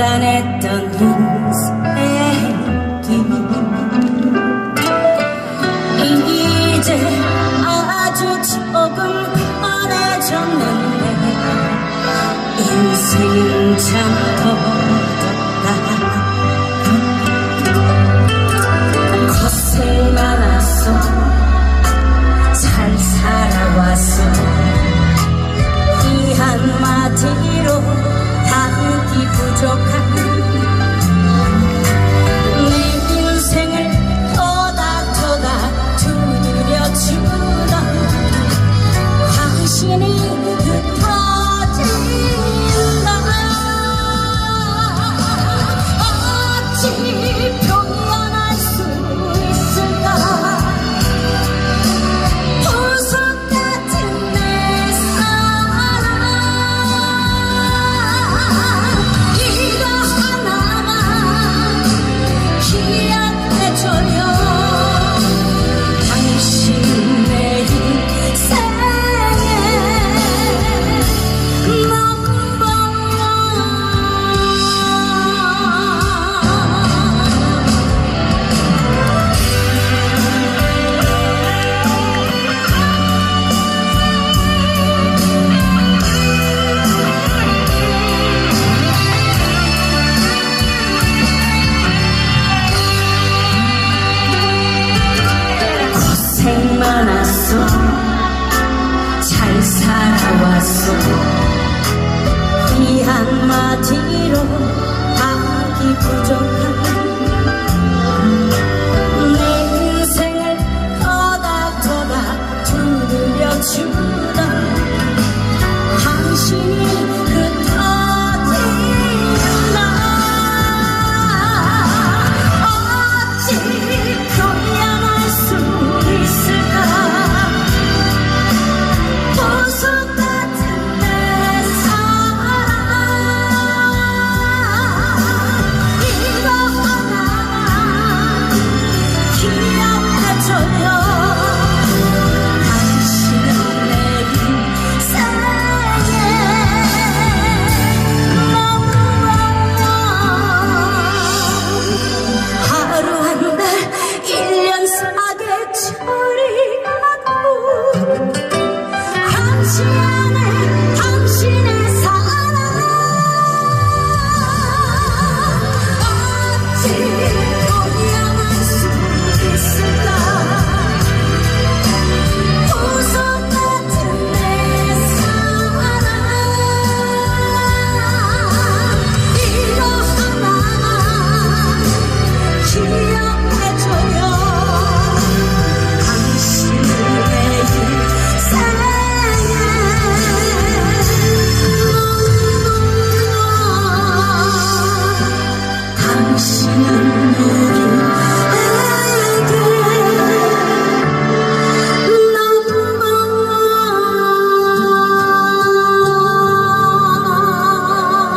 간단했던 인생이 이제 아주 조금 변해졌는데 인생은 참더 이 한마디로 하기 부족